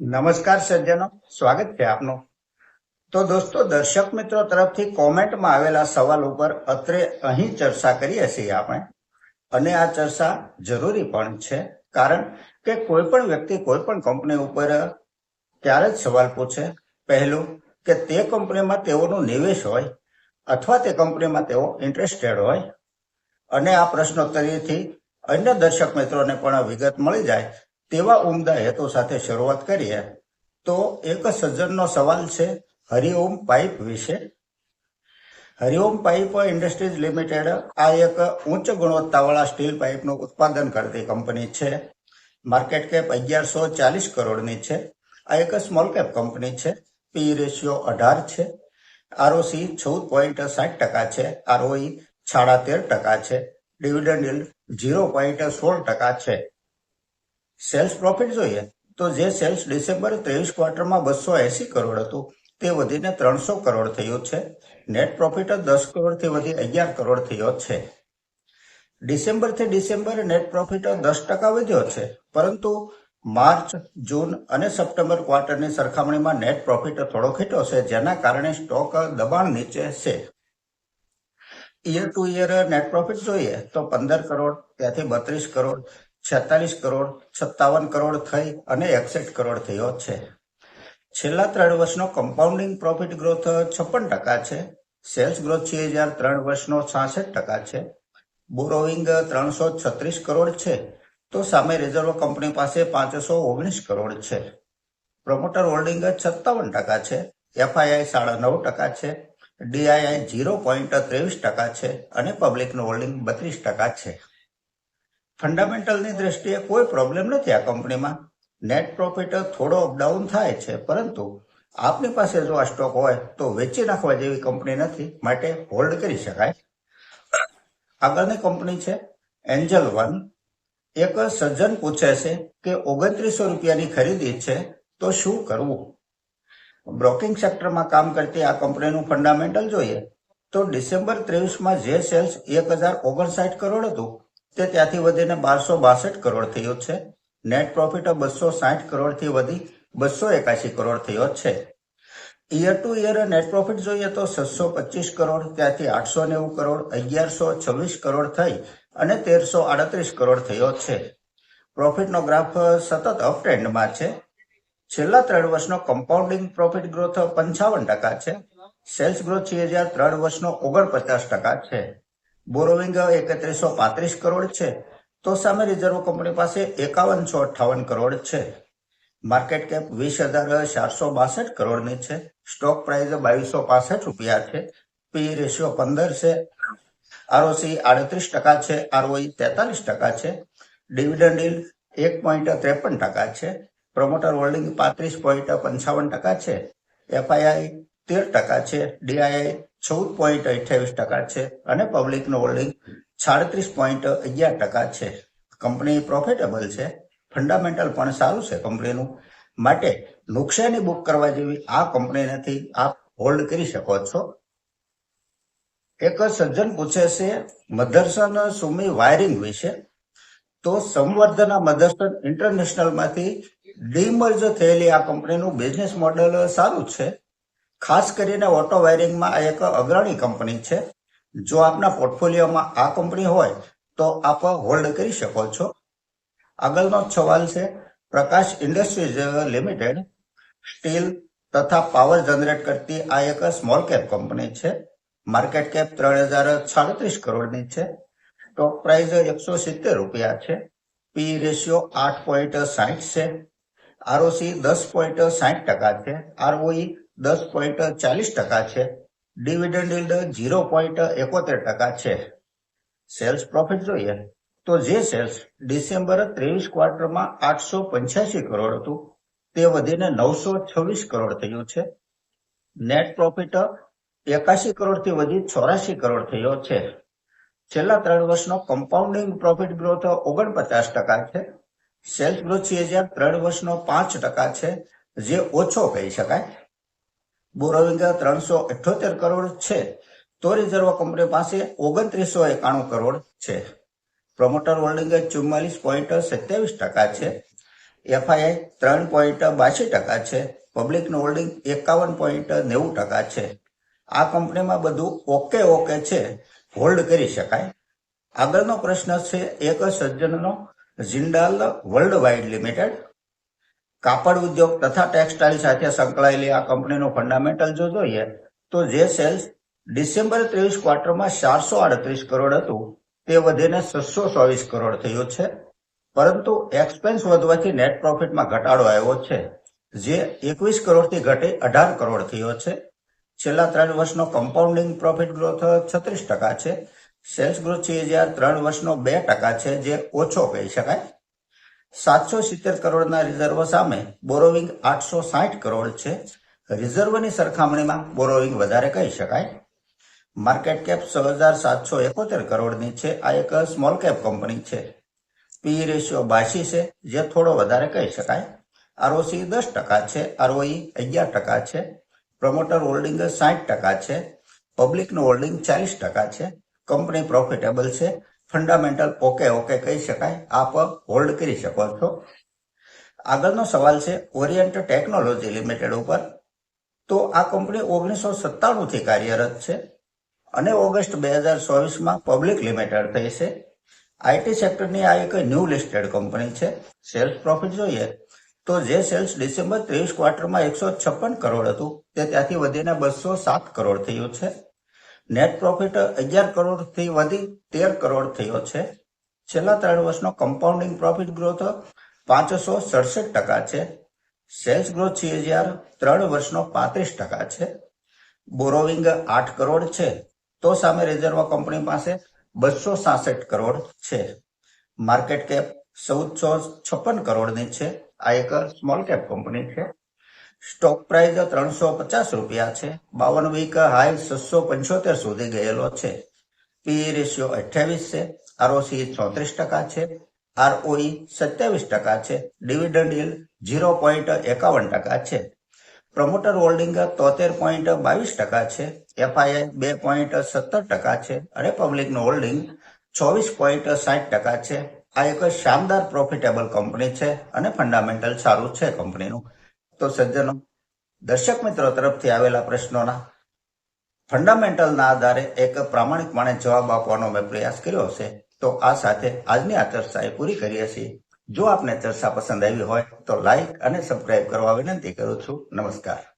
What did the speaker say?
નમસ્કાર સજ્જનો, સ્વાગત છે આપનું. તો દોસ્તો, દર્શક મિત્રો તરફથી કોમેન્ટમાં આવેલા સવાલ ઉપર અત્રે અહીં ચર્ચા કરીએ છીએ આપણે. અને આ ચર્ચા જરૂરી પણ છે, કારણ કે કોઈ પણ વ્યક્તિ કોઈ પણ કંપની ઉપર ત્યારે જ સવાલ પૂછે. પહેલું કે તે કંપનીમાં તેઓનું નિવેશ હોય અથવા તે કંપનીમાં તેઓ ઇન્ટરેસ્ટેડ હોય. અને આ પ્રશ્નોત્તરીથી અન્ય દર્શક મિત્રોને પણ વિગત મળી જાય તેવા ઉમદા હેતુ સાથે શરૂઆત કરીએ, તો એક સજ્જનનો સવાલ છે, હરિઓમ પાઇપ વિશે. હરિઓમ પાઇપ ઇન્ડસ્ટ્રીઝ લિમિટેડ આ એક ઉચ્ચ ગુણવત્તાવાળા સ્ટીલ પાઇપનું ઉત્પાદન કરતી કંપની છે. માર્કેટ કેપ અગિયારસો ચાલીસ કરોડની છે. આ એક સ્મોલ કેપ કંપની છે. પી રેશિયો અઢાર છે. આરઓસી ચૌદ પોઈન્ટ સાઠ ટકા છે. આરઓઈ સાડા તેર ટકા છે. ડિવિડન્ડ ઝીરો પોઈન્ટ સોળ ટકા છે. સેલ્સ પ્રોફિટ જોઈએ. તો જે સેલ્સ ડિસેમ્બર ત્રેવીસ ક્વાર્ટરમાં બસો એસી કરોડ હતું. તે વધીને ત્રણસો કરોડ થયું છે. નેટ પ્રોફિટ દસ કરોડથી વધી અગિયાર કરોડ થયો છે. ડિસેમ્બરથી ડિસેમ્બર નેટ પ્રોફિટ દસ ટકા વધ્યો છે. પરંતુ માર્ચ જૂન અને સપ્ટેમ્બર ક્વાર્ટરની સરખામણીમાં નેટ પ્રોફિટ થોડો ઘટ્યો છે, જેના કારણે સ્ટોક દબાણ નીચે છે. Year to year net profit જોઈએ તો પંદર કરોડ, ત્યાંથી બત્રીસ કરોડ છેતાલીસ કરોડ, સત્તાવન કરોડ થઈ અને એકસઠ કરોડ થયો છે. છેલ્લા ત્રણ વર્ષનો કમ્પાઉન્ડિંગ પ્રોફિટ ગ્રોથ છપ્પન ટકા છે. સેલ્સ ગ્રોથ છે હજાર ત્રણ વર્ષનો છાસઠ ટકા છે. બોરોવિંગ ત્રણસો છત્રીસ કરોડ છે. તો સામે રિઝર્વ કંપની પાસે પાંચસો ઓગણીસ કરોડ છે. પ્રમોટર હોલ્ડિંગ સત્તાવન ટકા છે. એફઆઈઆઈ સાડા નવ ટકા છે. ડીઆઈઆઈ ઝીરો પોઈન્ટ ત્રેવીસ ટકા છે. અને પબ્લિકનું હોલ્ડિંગ બત્રીસ ટકા છે. ફંડામેન્ટલની દ્રષ્ટિએ કોઈ પ્રોબ્લેમ નથી આ કંપનીમાં નેટ પ્રોફિટ થોડો અપડાઉન થાય છે, પરંતુ આપની પાસે જો આ સ્ટોક હોય તો વેચી નાખવા જેવી કંપની નથી, માટે હોલ્ડ કરી શકાય. આગળની કંપની છે એન્જલ વન એક સજ્જન પૂછે છે કે ઓગણત્રીસો રૂપિયાની ખરીદી છે તો શું કરવું? બ્રોકિંગ સેક્ટરમાં કામ કરતી આ કંપનીનું ફંડામેન્ટલ જોઈએ. તો ડિસેમ્બર ત્રેવીસમાં જે સેલ્સ એક હજાર ઓગણસાઠ કરોડ હતું તે ત્યાંથી વધીને બારસો બાસઠ કરોડ થયો છે. નેટ પ્રોફિટ બસો સાઠ કરોડથી વધી બસો એકાશી કરોડ થયો છે. Year to year net profit જોઈએ તો છસો પચીસ કરોડ, ત્યાંથી આઠસો નેવું કરોડ, અગિયારસો છવ્વીસ કરોડ થઈ અને તેરસો આડત્રીસ કરોડ થયો છે. પ્રોફિટનો ગ્રાફ સતત અપ ટ્રેન્ડમાં છે. છેલ્લા ત્રણ વર્ષનો કમ્પાઉન્ડિંગ પ્રોફિટ ગ્રોથ પંચાવન ટકા છે. સેલ્સ ગ્રોથ છે હજાર ત્રણ વર્ષનો ઓગણપચાસ ટકા છે. બોરોવિંગ એકત્રીસો પાંત્રીસ કરોડ છે. તો સામે રિઝર્વ કંપની પાસે એકાવનસો અઠ્ઠાવન કરોડ છે. માર્કેટ કેપ વીસ હજાર ચારસો બાસઠ કરોડની છે. સ્ટોક પ્રાઇસ બાવીસો પાસઠ રૂપિયા છે. પી રેશિયો પંદર છે. આરઓસી આડત્રીસ ટકા છે. આરઓઈ તેતાલીસ ટકા છે. ડિવિડન્ડ ડીલ એક પોઈન્ટ ત્રેપન ટકા છે. પ્રમોટર હોલ્ડિંગ પાંત્રીસ પોઈન્ટ પંચાવન ટકા છે. એફઆઈઆઈ તેર ટકા છે. ડીઆઈઆઈ ચૌદ પોઈન્ટ અઠ્યાવીસ ટકા છે અને પબ્લિકનું હોલ્ડિંગ સાડત્રીસ પોઈન્ટ અગિયાર ટકા છે. કંપની પ્રોફિટેબલ છે ફંડામેન્ટલ પણ સારું છે કંપનીનું માટે નુકસાની બુક કરવા જેવી આ કંપની નથી, આપ હોલ્ડ કરી શકો છો. એક સજ્જન પૂછે છે, મધરસન સુમી વાયરિંગ વિશે? તો સંવર્ધના મધરસન ઇન્ટરનેશનલમાંથી ડીમર્જ થયેલી આ કંપનીનું બિઝનેસ મોડેલ સારું છે. ખાસ કરીને ઓટો વાયરિંગમાં આ એક અગ્રણી કંપની છે. જો આપના પોર્ટફોલિયોમાં આ કંપની હોય, તો આપ હોલ્ડ કરી શકો છો. આગળનો સવાલ છે, પ્રકાશ ઇન્ડસ્ટ્રીઝ લિમિટેડ સ્ટીલ તથા પાવર જનરેટ કરતી આ એક સ્મોલ કેપ કંપની છે. માર્કેટ કેપ ત્રણ હજાર સાડત્રીસ કરોડની છે. સ્ટોક પ્રાઇસ એકસો સિત્તેર રૂપિયા છે. પી રેશિયો આઠ પોઈન્ટ સાઠ છે. આરઓસી દસ પોઈન્ટ સાઠ ટકા છે. આરઓઈ દસ પોઈન્ટ ચાલીસ ટકા છે. ડિવિડન્ડ ઇલ્ડ ઝીરો પોઈન્ટ એકોતેર ટકા છે. સેલ્સ પ્રોફિટ જોઈએ તો જે સેલ્સ ડિસેમ્બર ત્રેવીસ ક્વાર્ટરમાં આઠસો પંચ્યાસી કરોડ હતું, તે વધીને નવસો છવ્વીસ કરોડ થયું છે. નેટ પ્રોફિટ એકાશી કરોડથી વધી ચોરાશી કરોડ થયો છે. છેલ્લા ત્રણ વર્ષનો કમ્પાઉન્ડિંગ પ્રોફિટ ગ્રોથ ઓગણપચાસ ટકા છે. સેલ્સ ગ્રોથ છે ત્રણ વર્ષનો પાંચ ટકા છે, જે ઓછો કહી શકાય. બોરોવિંગ ત્રણસો અઠ્યોતેર કરોડ છે. તો રિઝર્વ કંપની પાસે ઓગણત્રીસો એકાણું કરોડ છે. પ્રમોટર હોલ્ડિંગ ચુમ્માલીસ પોઈન્ટ સત્યાવીસ ટકા છે. એફઆઈઆઈ ત્રણ પોઈન્ટ બાસી ટકા છે. પબ્લિકનું હોલ્ડિંગ એકાવન પોઈન્ટ નેવું ટકા છે. આ કંપનીમાં બધું ઓકે ઓકે છે. હોલ્ડ કરી શકાય. આગળનો પ્રશ્ન છે, એક સજ્જનનો જિંડાલ વર્લ્ડ વાઇડ લિમિટેડ કાપડ ઉદ્યોગ તથા ટેક્સટાઇલ સાથે સંકળાયેલી આ કંપનીનું ફંડામેન્ટલ જો જોઈએ, તો જે સેલ્સ ડિસેમ્બર ત્રેવીસ ક્વાર્ટરમાં ચારસો આડત્રીસ કરોડ હતું, તે વધીને છસો ચોવીસ કરોડ થયું છે. પરંતુ એક્સપેન્સ વધવાથી નેટ પ્રોફિટમાં ઘટાડો આવ્યો છે, જે એકવીસ કરોડથી ઘટી અઢાર કરોડ થયો છે. છેલ્લા ત્રણ વર્ષનો કમ્પાઉન્ડિંગ પ્રોફિટ ગ્રોથ છત્રીસ ટકા છે. સેલ્સ ગ્રોથ છે હજાર ત્રણ વર્ષનો બે ટકા છે, જે ઓછો કહી શકાય. સાતસો સિત્તેર કરોડના રિઝર્વ સામે બોરોવિંગ આઠસો સાઠ કરોડ છે. રિઝર્વની સરખામણીમાં બોરોવિંગ વધારે કહી શકાય. માર્કેટ કેપ છ હજાર સાતસો એકોતેર કરોડની છે. આ એક સ્મોલ કેપ કંપની છે. પી રેશિયો બાસી છે, જે થોડો વધારે કહી શકાય. આરઓસી દસ ટકા છે, આરઓઈ અગિયાર ટકા છે. પ્રમોટર હોલ્ડિંગ સાઠ ટકા છે. પબ્લિકનું હોલ્ડિંગ ચાલીસ ટકા છે. કંપની પ્રોફિટેબલ છે. ફંડામેન્ટલ ઓકે ઓકે કહી શકાય. આપ હોલ્ડ કરી શકો છો. આગળનો સવાલ છે ઓરિયન્ટ ટેકનોલોજી લિમિટેડ ઉપર. તો આ કંપની ઓગણીસો સત્તાણુંથી કાર્યરત છે અને ઓગસ્ટ બે હજાર ચોવીસમાં પબ્લિક લિમિટેડ થઈ છે. આઈટી સેક્ટરની આ એક ન્યૂ લિસ્ટેડ કંપની છે. સેલ્સ પ્રોફિટ જોઈએ. તો જે સેલ્સ ડિસેમ્બર ત્રેવીસ ક્વાર્ટરમાં એકસો છપ્પન કરોડ હતું, તે ત્યાંથી વધીને બસો સાત કરોડ થયું છે. નેટ પ્રોફિટ અગિયાર કરોડથી વધી તેર કરોડ થયો છે. છેલ્લા ત્રણ વર્ષનો કમ્પાઉન્ડિંગ પ્રોફિટ ગ્રોથ પાંચસો સડસઠ ટકા છે. સેલ્સ ગ્રોથ હજાર ત્રણ વર્ષનો પાંત્રીસ ટકા છે. બોરોવિંગ આઠ કરોડ છે. તો સામે રિઝર્વ કંપની પાસે બસો સાસઠ કરોડ છે. માર્કેટ કેપ ચૌદસો છપ્પન કરોડની છે. આ એક સ્મોલ કેપ કંપની છે. સ્ટોક પ્રાઇસ ત્રણસો પચાસ રૂપિયા છે. બાવન વીક હાઈ છસો પંચોતેર સુધી ગયેલો છે. પી રેશિયો અઠ્યાવીસ છે. આરઓસી ચોત્રીસ ટકા છે. આરઓઈ સત્યાવીસ ટકા છે. ડિવિડન્ડ yield ઝીરો પોઈન્ટ એકાવન ટકા છે. પ્રમોટર હોલ્ડિંગ તોતેર પોઈન્ટ બાવીસ ટકા છે. એફઆઈઆઈ બે પોઈન્ટ સત્તર ટકા છે. અને પબ્લિકનું હોલ્ડિંગ ચોવીસ પોઈન્ટ સાઠ ટકા છે. આ એક શાનદાર પ્રોફિટેબલ કંપની છે અને ફંડામેન્ટલ સારું છે કંપનીનું તો સજ્જનો, દર્શક મિત્રો તરફથી આવેલા પ્રશ્નોના ફંડામેન્ટલના આધારે એક પ્રામાણિકપણે જવાબ આપવાનો મેં પ્રયાસ કર્યો છે તો આ સાથે આજની આ ચર્ચા એ પૂરી કરીએ છીએ. જો આપને ચર્ચા પસંદ આવી હોય તો લાઈક અને સબસ્ક્રાઇબ કરવા વિનંતી કરું છું. નમસ્કાર.